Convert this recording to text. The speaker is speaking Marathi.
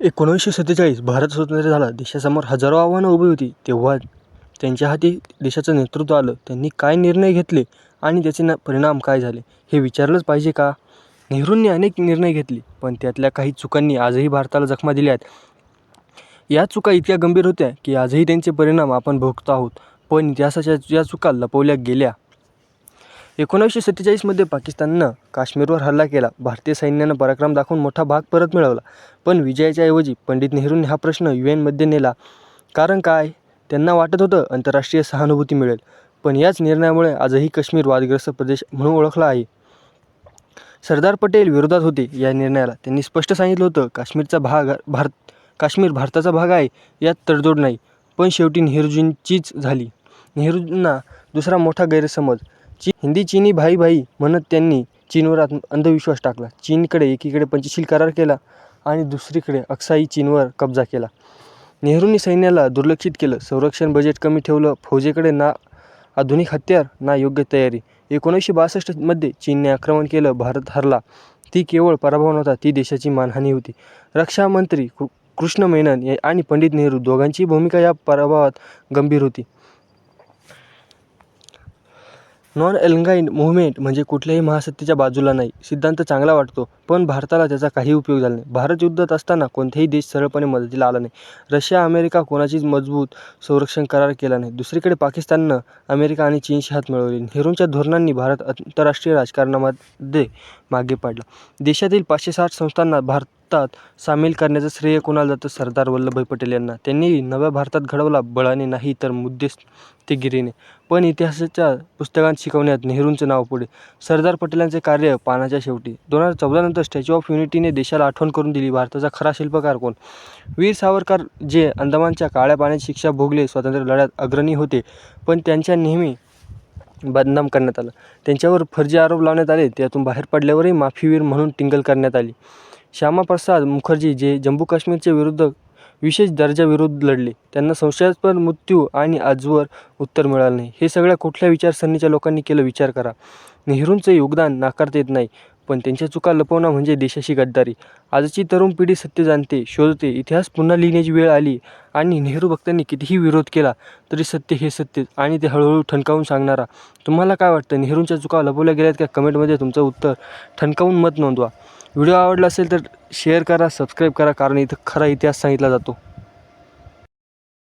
एकोणीसशे सत्तेचाळीस भारत स्वतंत्र झाला. देशासमोर हजारो आव्हानं उभी होती. तेव्हा त्यांच्या हाती देशाचं नेतृत्व आलं. त्यांनी काय निर्णय घेतले आणि त्याचे न परिणाम काय झाले हे विचारलंच पाहिजे का? नेहरूंनी अनेक निर्णय घेतले पण त्यातल्या काही चुकांनी आजही भारताला जखमा दिल्या आहेत. या चुका इतक्या गंभीर होत्या की आजही त्यांचे परिणाम आपण भोगतो आहोत. पण इतिहासाच्या या चुका लपवल्या गेल्या. एकोणीसशे सत्तेचाळीसमध्ये पाकिस्ताननं काश्मीरवर हल्ला केला. भारतीय सैन्यानं पराक्रम दाखवून मोठा भाग परत मिळवला. पण विजयाच्या ऐवजी पंडित नेहरूंनी हा प्रश्न यू एनमध्ये नेला. कारण काय? त्यांना वाटत होतं आंतरराष्ट्रीय सहानुभूती मिळेल. पण याच निर्णयामुळे आजही काश्मीर वादग्रस्त प्रदेश म्हणून ओळखला आहे. सरदार पटेल विरोधात होते या निर्णयाला. त्यांनी स्पष्ट सांगितलं होतं काश्मीरचा भाग भारत काश्मीर भारताचा भाग आहे यात तडजोड नाही. पण शेवटी नेहरूजींचीच झाली. नेहरूंना दुसरा मोठा गैरसमज. ची हिंदी चीनी भाई भाई म्हणत त्यांनी चीनवर आत्म अंधविश्वास टाकला. चीनकडे एकीकडे पंचशील करार केला आणि दुसरीकडे अक्साई चीनवर कब्जा केला. नेहरूंनी सैन्याला दुर्लक्षित केलं. संरक्षण बजेट कमी ठेवलं. फौजेकडे ना आधुनिक हत्यार ना योग्य तयारी. एकोणीसशे बासष्टमध्ये चीनने आक्रमण केलं. भारत हरला. ती केवळ पराभव नव्हता ती देशाची मानहानी होती. रक्षामंत्री कृ कृष्ण मेनन आणि पंडित नेहरू दोघांची भूमिका या पराभवात गंभीर होती. नॉन अलाइन्ड मुव्हमेंट म्हणजे कुठल्याही महासत्तेच्या बाजूला नाही. सिद्धांत चांगला वाटतो पण भारताला त्याचा काही उपयोग झाला नाही. भारत युद्धात असताना कोणताही देश सरळपणे मदतीला आला नाही. रशिया अमेरिका कोणाचीच मजबूत संरक्षण करार केला नाही. दुसरीकडे पाकिस्ताननं अमेरिका आणि चीनशी हात मिळवले. नेहरूंच्या धोरणांनी भारत आंतरराष्ट्रीय राजकारणामध्ये मागे पडला. देशातील पाचशे साठ संस्थांना भारत भारतात सामील करण्याचं श्रेय कोणाला जातं? सरदार वल्लभभाई पटेल यांना. त्यांनी नव्या भारतात घडवला बळाने नाही तर मुद्देस्थिगिरीने पण इतिहासाच्या पुस्तकांत शिकवण्यात नेहरूंचं नाव पुढे. सरदार पटेलांचे कार्य पानाच्या शेवटी. दोन हजार चौदानंतर स्टॅच्यू ऑफ युनिटीने देशाला आठवण करून दिली. भारताचा खरा शिल्पकार कोण? वीर सावरकर जे अंदमानच्या काळ्या पाण्याची शिक्षा भोगले स्वातंत्र्य लढ्यात अग्रणी होते. पण त्यांच्या नेहमी बदनाम करण्यात आलं. त्यांच्यावर फर्जी आरोप लावण्यात आले. त्यातून बाहेर पडल्यावरही माफीवीर म्हणून टिंगल करण्यात आली. श्यामाप्रसाद मुखर्जी जे जम्मू काश्मीरच्या विरुद्ध विशेष दर्जाविरुद्ध लढले. त्यांना संशयास्पद मृत्यू आणि आजवर उत्तर मिळालं नाही. हे सगळ्या कुठल्या विचारसरणीच्या लोकांनी केलं विचार करा. नेहरूंचं योगदान नाकारता येत नाही पण त्यांच्या चुका लपवणं म्हणजे देशाशी गद्दारी. आजची तरुण पिढी सत्य जाणते शोधते इतिहास पुन्हा लिहिण्याची वेळ आली आणि नेहरू भक्तांनी कितीही विरोध केला तरी सत्य हे सत्य आणि ते हळूहळू ठणकावून सांगणारा. तुम्हाला काय वाटतं? नेहरूंच्या चुका लपवल्या गेल्यात का? कमेंटमध्ये तुमचं उत्तर ठणकावून मत नोंदवा. व्हिडिओ आवडला असेल तर शेअर करा सबस्क्राईब करा कारण इथं खरा इतिहास सांगितला जातो.